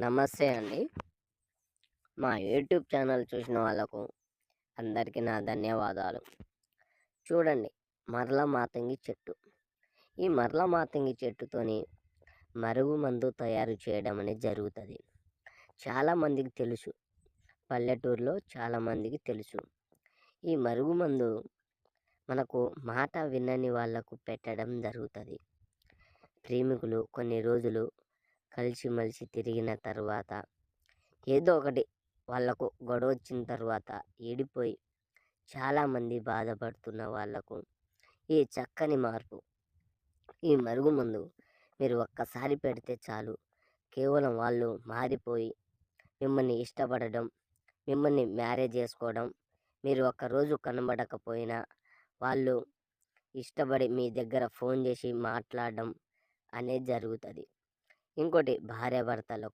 నమస్తే అండి. మా యూట్యూబ్ ఛానల్ చూసిన వాళ్ళకు అందరికీ నా ధన్యవాదాలు. చూడండి మరల మాతంగి చెట్టు. ఈ మరల మాతంగి చెట్టుతోని మరుగు మందు తయారు చేయడం అనేది జరుగుతుంది. చాలామందికి తెలుసు. పల్లెటూరులో చాలామందికి తెలుసు. ఈ మరుగు మందు మనకు మాట వినని వాళ్ళకు పెట్టడం జరుగుతుంది. ప్రేమికులు కొన్ని రోజులు కలిసిమెలిసి తిరిగిన తర్వాత ఏదో ఒకటి వాళ్ళకు గొడవ వచ్చిన తర్వాత ఏడిపోయి చాలామంది బాధపడుతున్న వాళ్ళకు ఈ చక్కని మార్పు ఈ మరుగు ముందు మీరు ఒక్కసారి పెడితే చాలు. కేవలం వాళ్ళు మారిపోయి మిమ్మల్ని ఇష్టపడడం మిమ్మల్ని మ్యారేజ్ చేసుకోవడం మీరు ఒక్కరోజు కనబడకపోయినా వాళ్ళు ఇష్టపడి మీ దగ్గర ఫోన్ చేసి మాట్లాడడం అనేది జరుగుతుంది. ఇంకోటి భార్యాభర్తలు